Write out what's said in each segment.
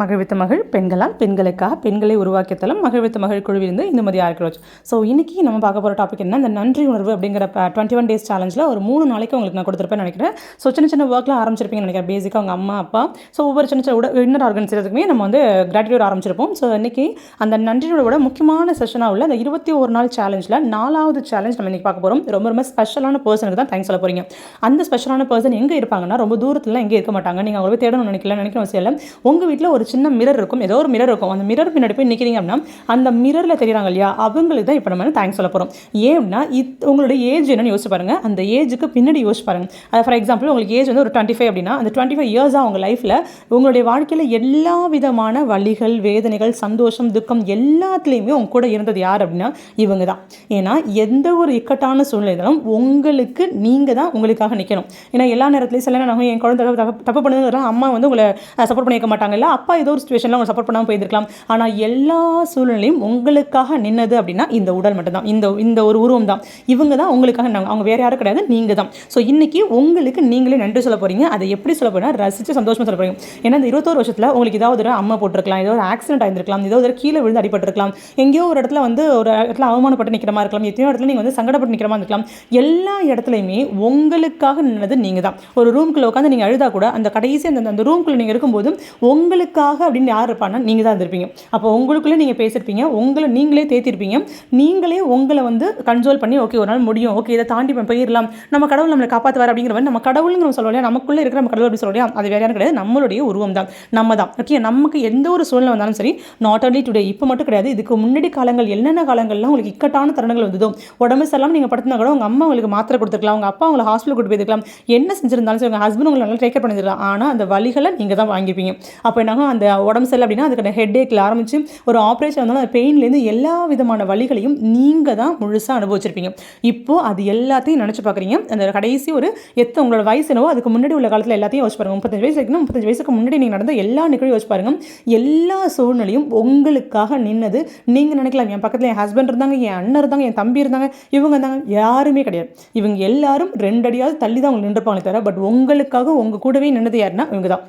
மகிழ்வித்த மகள் பெண்களால் பெண்களுக்காக பெண்களை உருவாக்கிய தளம் மகிழ்வித்த மகள் குழுவிலிருந்து இந்துமதி ஆர்கிரோச் ஸோ இன்றைக்கி நம்ம பார்க்க போகிற டாபிக் என்ன? இந்த நன்றி உணர்வு அப்படிங்கிற டுவெண்ட்டி ஒன் டேஸ் சேலஞ்சில் ஒரு மூணு நாளைக்கு உங்களுக்கு நான் கொடுத்துருப்பேன் நினைக்கிறேன். ஸோ சின்ன சின்ன ஒர்க்லாம் ஆரம்பிச்சிருப்பீங்கன்னு நினைக்கிறேன். பேசிக்காக அவங்க அம்மா அப்பா. ஸோ ஒவ்வொரு சின்ன சின்ன உட இன்னர் ஆர்கன்ஸ் செய்கிறதுக்குமே நம்ம வந்து கிராட்டிடியூட் ஆரம்பிச்சிருப்போம். ஸோ இன்றைக்கி அந்த நன்றியோட முக்கியமான செஷனாக உள்ள அந்த இருபத்தி ஒரு நாள் சேலஞ்சில் நாலாவது சேலஞ்ச் நம்ம இன்றைக்கி பார்க்க போகிறோம் ரொம்ப ரொம்ப ஸ்பெஷலான பர்சனுக்கு தான் தேங்க்ஸ் சொல்ல போகிறீங்க அந்த ஸ்பெஷலான பர்சன் எங்கே இருப்பாங்கன்னா ரொம்ப தூரத்தில் எங்கே இருக்க மாட்டாங்க. நீங்கள் அவங்களே தேடணும்னு நினைக்கல நினைக்கிற அவசியம் இல்லை. உங்கள் வீட்டில் ஒரு சின்ன மிரர் இருக்கும். ஏதோ ஒரு மிரர் இருக்கும். அந்த மிரர் பின்னாடி போய் நிற்கிறீங்க அப்படின்னா அந்த மிரரில் தெரியுறாங்க இல்லையா? அவங்களுக்கு தான் இப்போ நம்ம தேங்க்ஸ் சொல்ல போகிறோம் ஏன்னா இத் உங்களுடைய ஏஜ் என்னன்னு யோசிச்சு பாருங்கள் அந்த ஏஜுக்கு பின்னாடி யோசிச்சு பாருங்க. அது ஃபார் எக்ஸாம்பிள் உங்களுக்கு ஏஜ் வந்து ஒரு டுவெண்ட்டி ஃபைவ் அப்படின்னா அந்த டுவெண்ட்டி ஃபைவ் இயர்ஸாக அவங்க லைஃப்பில் உங்களுடைய வாழ்க்கையில் எல்லா விதமான வழிகள் வேதனைகள் சந்தோஷம் துக்கம் எல்லாத்துலேயுமே உங்க கூட இருந்தது யார் அப்படின்னா இவங்க தான் ஏன்னா எந்த ஒரு இக்கட்டான சூழ்நிலையிலும் உங்களுக்கு நீங்கள் தான் உங்களுக்காக நிற்கணும் ஏன்னா எல்லா நேரத்துலையும் சில நேரம் என் குழந்தை தப்பு தப்பு பண்ணுங்கிறோம் அம்மா வந்து உங்களை சப்போர்ட் பண்ணிக்க மாட்டாங்க இல்லை? கண்டிப்பாக ஏதோ ஒரு சுச்சுவேஷனில் உங்களை சப்போர்ட் பண்ணாமல் போயிருக்கலாம் ஆனால் எல்லா சூழ்நிலையும் உங்களுக்காக நின்னது அப்படின்னா இந்த உடல் மட்டும்தான். இந்த இந்த ஒரு உருவம் தான். இவங்க தான் உங்களுக்காக நாங்கள் அவங்க வேறு யாரும் கிடையாது நீங்கள் தான் ஸோ இன்றைக்கி உங்களுக்கு நீங்களே நன்றி சொல்ல போகிறீங்க அதை எப்படி சொல்ல போகிறீங்க ரசித்து சந்தோஷமாக சொல்ல போகிறீங்க ஏன்னா இந்த இருபத்தோரு வருஷத்தில் உங்களுக்கு ஏதாவது ஒரு அம்மா போட்டிருக்கலாம் ஏதோ ஒரு ஆக்சிடென்ட் ஆயிருந்திருக்கலாம் ஏதோ ஒரு கீழே விழுந்து அடிபட்டிருக்கலாம் எங்கேயோ ஒரு இடத்துல வந்து ஒரு இடத்துல அவமானப்பட்டு நிற்கிற மாதிரி இருக்கலாம் எத்தனையோ இடத்துல நீங்கள் வந்து சங்கடப்பட்டு நிற்கிற மாதிரி இருக்கலாம். எல்லா இடத்துலையுமே உங்களுக்காக நின்னது நீங்கள் தான் ஒரு ரூம்குள்ளே உட்காந்து நீங்கள் அழுதா கூட அந்த கடைசி அந்த அந்த ரூம்குள்ளே நீங்கள் இருக்கும்போது உங்களுக்காக அப்படின்னு யார் இருப்பானா நீங்கள் தான் இருந்திருப்பீங்க. அப்போ உங்களுக்குள்ளே நீங்கள் பேசியிருப்பீங்க உங்களை நீங்களே தேத்திருப்பீங்க. நீங்களே உங்களை வந்து கன்சோல் பண்ணி ஓகே ஒரு நாள் முடியும். ஓகே இதை தாண்டி போயிடலாம் நம்ம கடவுள் நம்மளை காப்பாற்றுவார் அப்படிங்கிற மாதிரி நம்ம கடவுளுங்கிற சொல்ல இல்லையா நமக்குள்ளே இருக்கிற நம்ம கடவுள் அப்படி சொல்ல இல்லையா அது வேற யாரும் கிடையாது. நம்மளுடைய உருவம் தான். நம்ம தான். ஓகே நமக்கு எந்த ஒரு சூழ்நிலை வந்தாலும் சரி நாட் only டுடே இப்போ மட்டும் கிடையாது. இதுக்கு முன்னாடி காலங்கள் என்னென்ன காலங்கள்லாம் உங்களுக்கு இக்கட்டான தருணங்கள் வந்ததோ உடம்பு சரியில்லாமல் நீங்கள் படுத்தினா கூட உங்கள் அம்மா உங்களுக்கு மாத்திரை கொடுத்துருக்கலாம். உங்கள் அப்பா உங்களை ஹாஸ்பிட்டல் கூட்டு போயிருக்கலாம். என்ன செஞ்சிருந்தாலும் சரி உங்கள் ஹஸ்பண்ட் உங்களை நல்லா டேக் கேர் பண்ணிருக்கலாம் ஆனால் அந்த வழிகளை நீங்கள் தான் வாங்கிப்பீங்க அப்போ என்னாகும் அந்த உடம்பு சரியில்லை அப்படின்னா அதுக்கான ஹெட் ஏக்கில் ஆரம்பித்து ஒரு ஆப்ரேஷன் வந்தாலும் அந்த பெயின்லேருந்து எல்லா விதமான வழிகளையும் நீங்கள் தான் முழுசாக அனுபவிச்சிருப்பீங்க. இப்போது அது எல்லாத்தையும் நினச்சி பார்க்குறீங்க அந்த கடைசி ஒரு எத்த உங்களோட வயசு என்னவோ அதுக்கு முன்னாடி உள்ள காலத்தில் எல்லாத்தையும் யோசிச்சு பாருங்கள் முப்பத்தஞ்சு வயசு இருக்குன்னா முப்பத்தஞ்சு வயசுக்கு முன்னாடி நீங்கள் நடந்த எல்லா நிகழ்வும் யோசிச்சு பாருங்க. எல்லா சூழ்நிலையும் உங்களுக்காக நின்னது நீங்கள் நினைக்கலாம். என் பக்கத்தில் என் ஹஸ்பண்ட் இருந்தாங்க என் அண்ணன் இருந்தாங்க என் தம்பி இருந்தாங்க இவங்க இருந்தாங்க யாருமே கிடையாது. இவங்க எல்லாரும் ரெண்டு அடியாவது தள்ளி தான் அவங்க நின்றுப்பாங்களே தவிர பட் உங்களுக்காக உங்கள் கூடவே நின்னது யாருன்னா இவங்க தான்.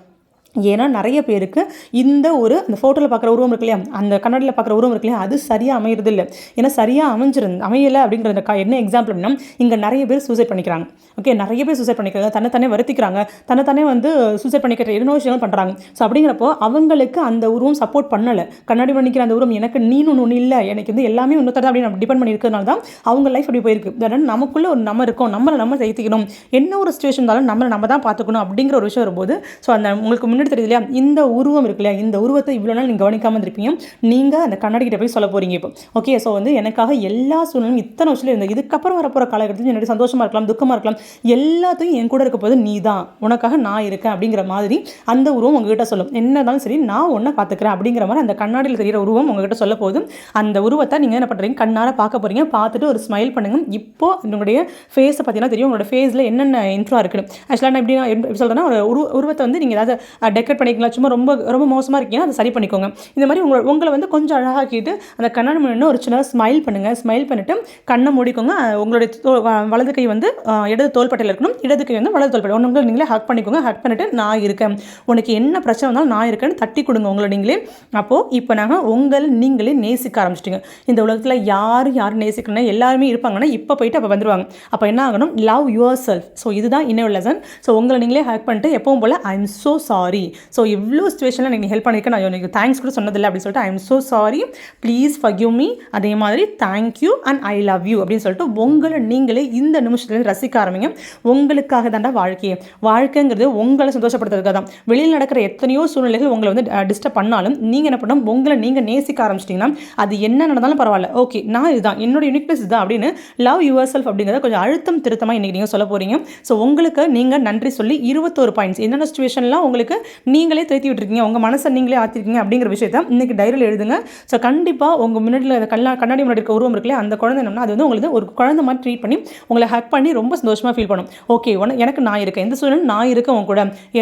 ஏன்னா நிறைய பேருக்கு இந்த ஒரு அந்த ஃபோட்டோவில் பார்க்குற உருவம் இருக்கு இல்லையா அந்த கண்ணாடியில் பார்க்குற உருவம் இருக்கு இல்லையா அது சரியாக அமையிறது இல்லை ஏன்னா சரியாக அமைஞ்சிருந்து அமையலை அப்படிங்கிறத கா என்ன எக்ஸாம்பிள் அப்படின்னா இங்கே நிறைய பேர் சூசைட் பண்ணிக்கிறாங்க. ஓகே நிறைய பேர் சூசைட் பண்ணிக்கிறாங்க தன்னைத்தானே வருத்திக்கிறாங்க தன்னைத்தானே வந்து சூசைட் பண்ணிக்கிற என்ன விஷயங்கள் பண்ணுறாங்க ஸோ அப்படிங்கிறப்போ அவங்களுக்கு அந்த உருவம் சப்போர்ட் பண்ணலை. கண்ணாடி பண்ணிக்கிற அந்த உருவம் எனக்கு நீனு ஒன்று இல்லை எனக்கு வந்து எல்லாமே இன்னொருத்தர் அப்படின்னு நம்ம டிபெண்ட் பண்ணியிருக்கிறதுனால தான் அவங்க லைஃப் அப்படி போயிருக்கு. அதனால் நமக்குள்ளே ஒரு நம்ம இருக்கோம் நம்மளை நம்ம சேர்த்துக்கணும். என்ன ஒரு சுச்சுவேஷன் இருந்தாலும் நம்மளை நம்ம தான் பார்த்துக்கணும் அப்படிங்கிற ஒரு விஷயம் வரும்போது ஸோ அந்த உங்களுக்கு முன்னாடி தெரியுது இல்லையா? இந்த உருவம் இருக்கு இல்லையா? இந்த உருவத்தை இவ்வளோ நாள் நீங்கள் கவனிக்காமல் இருப்பீங்க நீங்கள் அந்த கண்ணாடி கிட்ட போய் சொல்ல போகிறீங்க இப்போ. ஓகே ஸோ வந்து எனக்காக எல்லா சூழ்நிலையும் இத்தனை வருஷத்துல இருந்தது இதுக்கப்புறம் வரப்போகிற காலகட்டத்தில் என்னுடைய சந்தோஷமாக இருக்கலாம் துக்கமாக இருக்கலாம் எல்லாத்தையும் என் கூட இருக்க போது நீ தான் உனக்காக நான் இருக்கேன் அப்படிங்கிற மாதிரி அந்த உருவம் உங்ககிட்ட சொல்லும். என்ன இருந்தாலும் சரி நான் ஒன்றை பார்த்துக்கிறேன் அப்படிங்கிற மாதிரி அந்த கண்ணாடியில் தெரியிற உருவம் உங்ககிட்ட சொல்ல போதும். அந்த உருவத்தை நீங்கள் என்ன பண்ணுறீங்க கண்ணார பார்க்க போகிறீங்க பார்த்துட்டு ஒரு ஸ்மைல் பண்ணுங்க. இப்போ உங்களுடைய ஃபேஸை பார்த்தீங்கன்னா தெரியும். உங்களோட ஃபேஸில் என்னென்ன இன்ட்ரோ இருக்குது ஆக்சுவலாக நான் எப்படி நான் எப்படி சொல்கிறேன்னா ஒரு உருவத்தை வந்து நீங்கள் ஏதாவது டெக்கரேட் பண்ணிக்கலாம் சும்மா ரொம்ப ரொம்ப மோசமாக இருக்கீங்கன்னா அதை சரி பண்ணிக்கோங்க. இந்த மாதிரி உங்களை உங்களை வந்து கொஞ்சம் அழகாக்கிட்டு அந்த கண்ணாடி முன்னாடி ஒரு சின்ன ஸ்மைல் பண்ணுங்கள் ஸ்மைல் பண்ணிவிட்டு கண்ணை மூடிக்கோங்க. உங்களுடைய தோ- வலது கை வந்து இடது தோள்பட்டையில் இருக்கணும். இடது கை வந்து வலது தோள்பட்டை. உங்களை நீங்களே ஹக் பண்ணிக்கோங்க. ஹக் பண்ணிவிட்டு நான் இருக்கேன். உனக்கு என்ன பிரச்சனை வந்தாலும் நான் இருக்கேன்னு தட்டி கொடுங்க உங்களை நீங்களே. அப்போது இப்போ நாங்கள் உங்களை நீங்களே நேசிக்க ஆரம்பிச்சிட்டிங்க. இந்த உலகத்தில் யார் யார் நேசிக்கணும் எல்லாருமே இருப்பாங்கன்னா இப்போ போயிட்டு அப்போ வந்துருவாங்க. அப்போ என்ன ஆகணும்? லவ் யுவர் செல்ஃப் ஸோ இதுதான் இன்னொரு லெசன் ஸோ உங்களை நீங்களே ஹேக் பண்ணிட்டு எப்பவும் போல் I am so sorry so இவ்வளோ சுச்சுவேஷனில் நீங்கள் ஹெல்ப் பண்ணியிருக்கேன் நான் எனக்கு தேங்க்ஸ் கூட சொன்னதில்லை அப்படின்னு சொல்லிட்டு I am so sorry please forgive me அதே மாதிரி thank you and I love you அப்படின்னு சொல்லிட்டு உங்களை நீங்களே இந்த நிமிஷத்துலேருந்து ரசிக்க ஆரம்பிங்க. உங்களுக்காக தாண்டா வாழ்க்கையே. வாழ்க்கைங்கிறது உங்களை சந்தோஷப்படுத்துறதுக்காக தான். வெளியில் நடக்கிற எத்தனையோ சூழ்நிலைகள் உங்களை வந்து டிஸ்டர்ப் பண்ணாலும் நீங்கள் என்ன பண்ணணும்? உங்களை நீங்கள் நேசிக்க ஆரம்பிச்சிட்டிங்கன்னா அது என்ன நடந்தாலும் பரவாயில்ல. ஓகே நான் இதுதான். என்னோட யூனிக்னஸ் இதுதான் அப்படின்னு லவ் யுவர் செல்ஃப் அப்படிங்கிறத கொஞ்சம் அழுத்தம் திருத்தமாக இன்றைக்கி நீங்கள் சொல்ல போகிறீங்க ஸோ உங்களுக்கு நீங்கள் நன்றி சொல்லி இருபத்தோரு பாயிண்ட்ஸ் என்னென்ன சுச்சுவேஷன்லாம் உங்களுக்கு நீங்களே தேத்தி விட்டுருக்கீங்க உங்கள் மனசை நீங்களே ஆற்றிருக்கீங்க அப்படிங்கிற விஷயத்த இன்றைக்கி டைரியில் எழுதுங்க. ஸோ கண்டிப்பாக உங்கள் முன்னாடியில் அந்த கல்லா கண்ணாடி முன்னாடி இருக்க உருவம் இருக்குல்ல அந்த குழந்தை என்னன்னா அது வந்து உங்களுக்கு ஒரு குழந்தை மாதிரி ட்ரீட் பண்ணி உங்களை ஹக் பண்ணி ரொம்ப சந்தோஷமாக ஃபீல் பண்ணும். ஓகே உன எனக்கு நான் இருக்கேன். எந்த சூழ்நிலை நான் இருக்கேன் உன் கூட.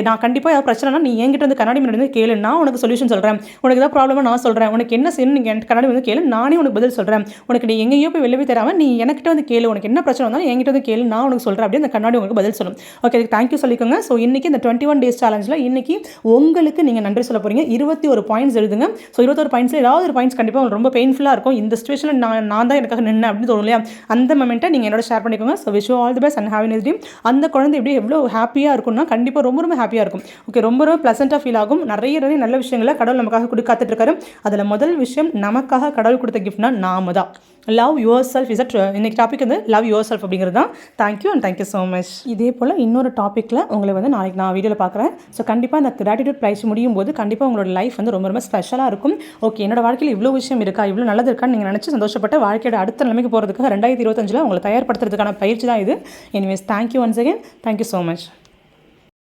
நான் கண்டிப்பாக ஏதாவது பிரச்சனைனா நீ என்கிட்ட வந்து கண்ணாடி முன்னாடி வந்து கேளு. நான் உனக்கு சொல்யூஷன் சொல்கிறேன் உனக்கு ஏதாவது ப்ராப்ளமாக நான் சொல்கிறேன் உனக்கு என்ன செய்யணும் நீங்கள் கண்ணாடி வந்து கேளு. நானே உனக்கு பதில் சொல்கிறேன் உனக்கு நீ எங்கேயோ போய் வெளியே தராமல் நீ என்கிட்ட வந்து கேளு. உனக்கு என்ன பிரச்சனை வந்தாலும் என்கிட்ட வந்து கேளு. நான் உனக்கு சொல்கிறேன் அப்படின்னு அந்த கண்ணாடி உங்களுக்கு பதில் சொல்லும். ஓகே அதுக்கு தேங்க்யூ சொல்லிக்கோங்க. ஸோ இன்றைக்கி இந்த டுவெண்ட்டி ஒன் டேஸ் சேலஞ்சில் இன்றைக்கி உங்களுக்கு நீங்கள் நன்றி சொல்ல போகிறீங்க இருபத்தி ஒரு பாயிண்ட்ஸ் எழுதுங்க. ஸோ இருபத்தொரு பாயிண்ட்ஸில் ஏதாவது ஒரு பாயிண்ட்ஸ் கண்டிப்பாக உங்களுக்கு ரொம்ப பெயின்ஃபுல்லாக இருக்கும். இந்த சுச்சுவேஷனில் நான் நான் தான் எனக்காக நின்று அப்படின்னு தோணும் இல்லையா? அந்த மொமெண்ட்டை நீங்கள் என்னோட ஷேர் பண்ணிக்கோங்க. So wish all the best and happiness அந்த குழந்தை எப்படி எவ்வளோ ஹாப்பியாக இருக்கும்னா கண்டிப்பாக ரொம்ப ரொம்ப ஹாப்பியாக இருக்கும். ஓகே ரொம்ப ரொம்ப ப்ளசண்ட்டாக ஃபீல் ஆகும். நிறைய நிறைய நல்ல விஷயங்களை கடவுள் நமக்காக கொடுக்காத்துட்ருக்காரு அதில் முதல் விஷயம் நமக்காக கடவுள் கொடுத்த கிஃப்ட்னா நாம தான். Love yourself is at இன்னைக்கு டாபிக் வந்து லவ் யுவர் செல்ஃப் அப்படிங்கிறது தான். Thank you and thank you so much இதே போல் இன்னொரு டாப்பிக்கில் உங்களை வந்து நாளைக்கு நான் வீடியோவில் பார்க்குறேன். ஸோ கண்டிப்பாக அந்த கிராட்டிடியூட் ப்ரைஸ் முடியும் போது கண்டிப்பாக உங்களோட லைஃப் வந்து ரொம்ப ரொம்ப ஸ்பெஷலாக இருக்கும். ஓகே என்னோட வாழ்க்கையில் இவ்வளோ விஷயம் இருக்கா? இவ்வளோ நல்லது இருக்கான்னு நீங்கள் நினச்சி சந்தோஷப்பட்ட வாழ்க்கையோட அடுத்த நிலைமைக்கு போகிறதுக்காக ரெண்டாயிரத்தி இருபத்தஞ்சில் உங்களை தயார்படுத்துறதுக்கான பயிற்சி தான் இது. Anyways thank you once again thank you so much